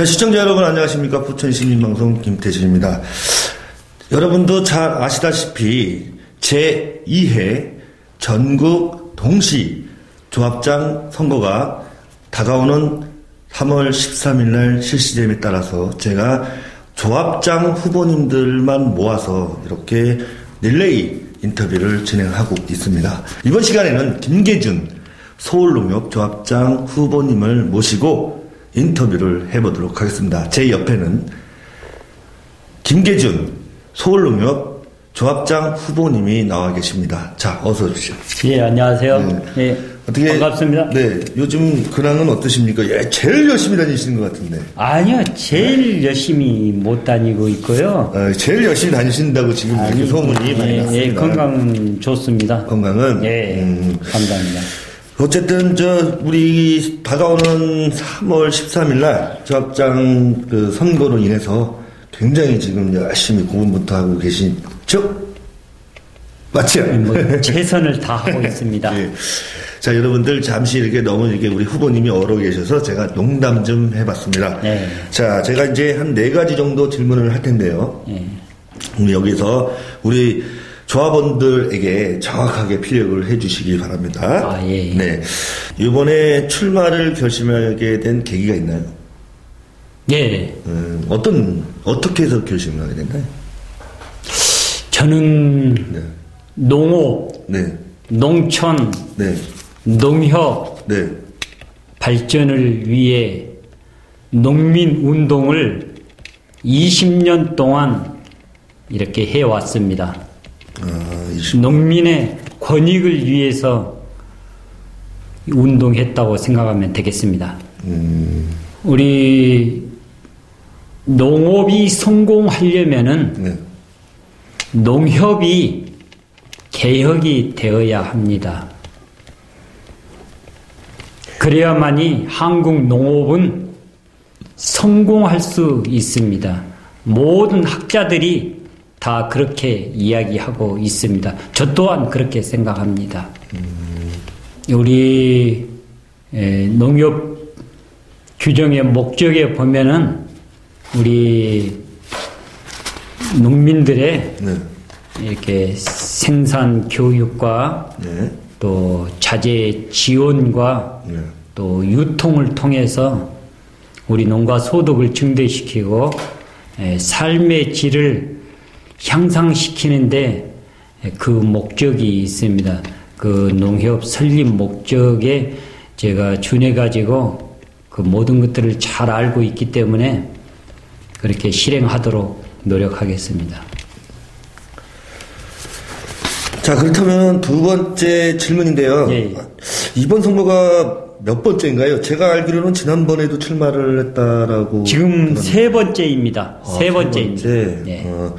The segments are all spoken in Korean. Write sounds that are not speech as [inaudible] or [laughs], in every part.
자, 시청자 여러분 안녕하십니까. 부천 시민방송 김태진입니다. 여러분도 잘 아시다시피 제2회 전국 동시 조합장 선거가 다가오는 3월 13일 날 실시됨에 따라서 제가 조합장 후보님들만 모아서 이렇게 릴레이 인터뷰를 진행하고 있습니다. 이번 시간에는 김계준 서울농협 조합장 후보님을 모시고 인터뷰를 해보도록 하겠습니다. 제 옆에는 김계준 서울농협 조합장 후보님이 나와 계십니다. 자, 어서 오십시오. 예, 안녕하세요. 네. 예, 어떻게 반갑습니다. 네, 요즘 근황은 어떠십니까? 예, 제일 열심히 다니시는 것 같은데. 아니요, 제일 열심히 못 다니고 있고요. 어, 제일 열심히 다니신다고 지금 아니, 소문이 예, 많이 났습니다. 예, 건강은 좋습니다. 건강은 예, 음, 감사합니다. 어쨌든 저 우리 다가오는 3월 13일 날 조합장 그 선거로 인해서 굉장히 지금 열심히 고군부터 하고 계신 죠 맞죠? 뭐 [laughs] 최선을 다하고 있습니다. 예. 자, 여러분들 잠시 이렇게 너무 이렇게 우리 후보님이 얼어 계셔서 제가 농담 좀 해봤습니다. 네. 자, 제가 이제 한 네 가지 정도 질문을 할 텐데요. 네. 여기서 우리 조합원들에게 정확하게 피력을 해주시기 바랍니다. 아, 예, 예. 네. 이번에 출마를 결심하게 된 계기가 있나요? 예. 음, 어떤, 어떻게 해서 결심을 하게 됐나요? 저는 네. 농업, 네. 농촌, 네. 농협 네. 발전을 위해 농민 운동을 20년 동안 이렇게 해왔습니다. 아, 농민의 권익을 위해서 운동했다고 생각하면 되겠습니다. 음. 우리 농업이 성공하려면은 네. 농협이 개혁이 되어야 합니다. 그래야만이 한국 농업은 성공할 수 있습니다. 모든 학자들이 다 그렇게 이야기하고 있습니다. 저 또한 그렇게 생각합니다. 우리 농협 규정의 목적에 보면은 우리 농민들의 네. 이렇게 생산 교육과 네. 또 자재 지원과 네. 또 유통을 통해서 우리 농가 소득을 증대시키고 삶의 질을 향상시키는데 그 목적이 있습니다. 그 농협 설립 목적에 제가 준해가지고 그 모든 것들을 잘 알고 있기 때문에 그렇게 실행하도록 노력하겠습니다. 자, 그렇다면 두 번째 질문인데요. 예, 예. 이번 선거가 몇 번째인가요? 제가 알기로는 지난번에도 출마를 했다라고. 지금 세 번째입니다. 아, 세 번째입니다. 세 번째. 네. 어,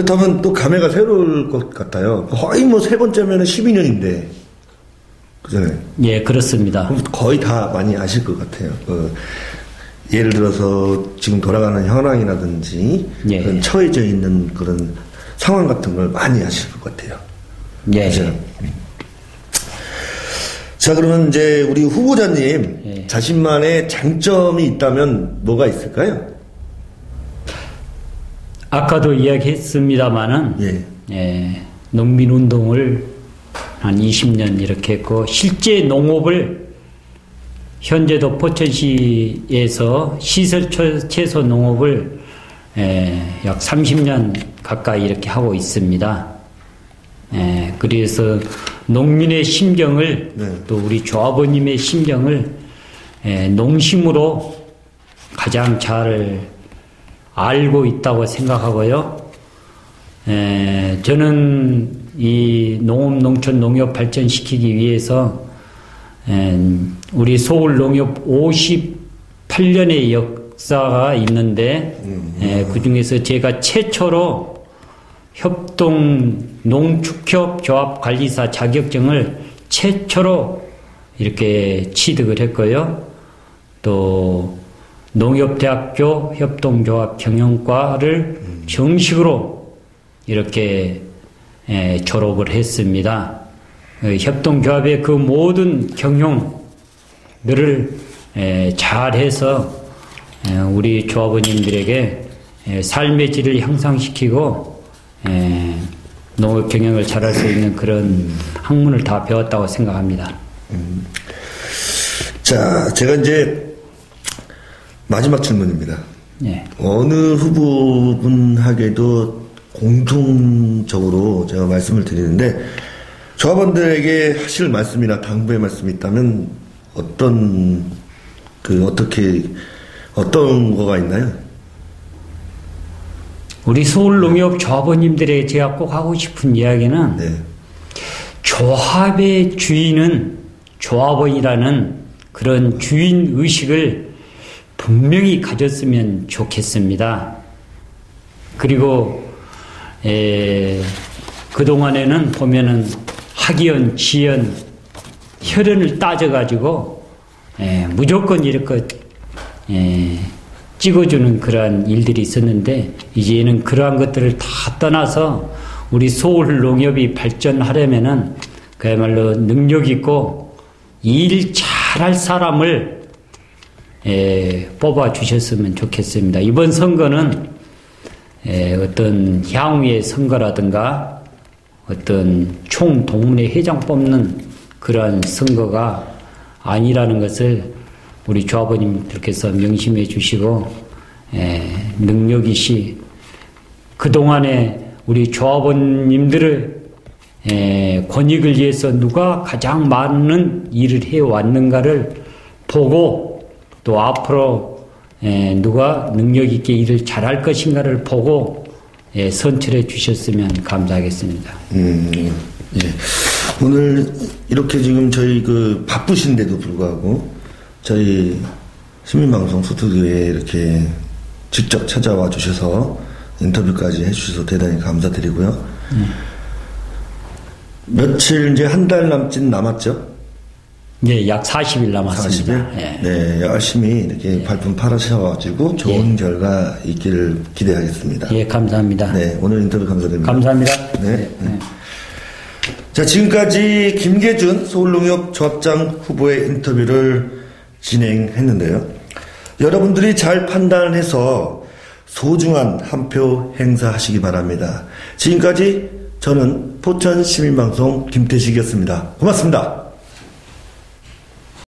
그렇다면 또 감회가 새로울 것 같아요. 거의 뭐 세 번째면 12년인데. 그잖아요. 예, 그렇습니다. 거의 다 많이 아실 것 같아요. 그 예를 들어서 지금 돌아가는 현황이라든지 예. 처해져 있는 그런 상황 같은 걸 많이 아실 것 같아요. 예. 그죠? 자, 그러면 이제 우리 후보자님 예. 자신만의 장점이 있다면 뭐가 있을까요? 아까도 이야기했습니다만은 예. 예, 농민 운동을 한 20년 이렇게 했고 실제 농업을 현재도 포천시에서 시설 채소 농업을 약 30년 가까이 이렇게 하고 있습니다. 그래서 농민의 심정을 네. 또 우리 조합원님의 심정을 농심으로 가장 잘 알고 있다고 생각하고요. 저는 이 농업, 농촌, 농협 발전시키기 위해서 우리 서울 농협 58년의 역사가 있는데 음. 그 중에서 제가 최초로 협동 농축협 조합 관리사 자격증을 최초로 이렇게 취득을 했고요. 또 농협대학교 협동조합 경영과를 음. 정식으로 이렇게 졸업을 했습니다. 어, 협동조합의 그 모든 경영들을 잘해서 예, 우리 조합원님들에게 예, 삶의 질을 향상시키고 예, 농업 경영을 잘할 수 있는 그런 학문을 다 배웠다고 생각합니다. 음. 자, 제가 이제 마지막 질문입니다. 예. 어느 후보분에게도 공통적으로 제가 말씀을 드리는데 조합원들에게 하실 말씀이나 당부의 말씀이 있다면 어떤 그 어떻게 어떤 거가 있나요? 우리 서울 농협 조합원님들에게 제가 꼭 하고 싶은 이야기는 네. 조합의 주인은 조합원이라는 그런 주인 의식을 분명히 가졌으면 좋겠습니다. 그리고 에, 그동안에는 보면은 학연, 지연, 혈연을 따져가지고 에, 무조건 이렇게 에, 찍어주는 그러한 일들이 있었는데 이제는 그러한 것들을 다 떠나서 우리 서울 농협이 발전하려면은 그야말로 능력 있고 일 잘할 사람을 에, 뽑아 주셨으면 좋겠습니다. 이번 선거는 에, 어떤 향후의 선거라든가 어떤 총동문회 회장 뽑는 그러한 선거가 아니라는 것을 우리 조합원님들께서 명심해 주시고 에, 능력이시 그동안에 우리 조합원님들을 에, 권익을 위해서 누가 가장 많은 일을 해왔는가를 보고 또 앞으로 에, 누가 능력 있게 일을 잘할 것인가를 보고 예, 선출해 주셨으면 감사하겠습니다. 음, 예. 오늘 이렇게 지금 저희 그 바쁘신데도 불구하고 저희 시민방송 스튜디오에 이렇게 직접 찾아와 주셔서 인터뷰까지 해주셔서 대단히 감사드리고요. 음. 며칠 이제 한 달 남짓 남았죠? 네, 약 40일 남았습니다. 40일? 네. 네, 열심히 이렇게 네. 발품 팔으셔가지고 좋은 네. 결과 있기를 기대하겠습니다. 예, 감사합니다. 네, 오늘 인터뷰 감사드립니다. 감사합니다. 네. 네. 네. 자, 지금까지 김계준 서울농협 조합장 후보의 인터뷰를 진행했는데요. 여러분들이 잘 판단해서 소중한 한 표 행사하시기 바랍니다. 지금까지 저는 포천 시민방송 김태식이었습니다. 고맙습니다.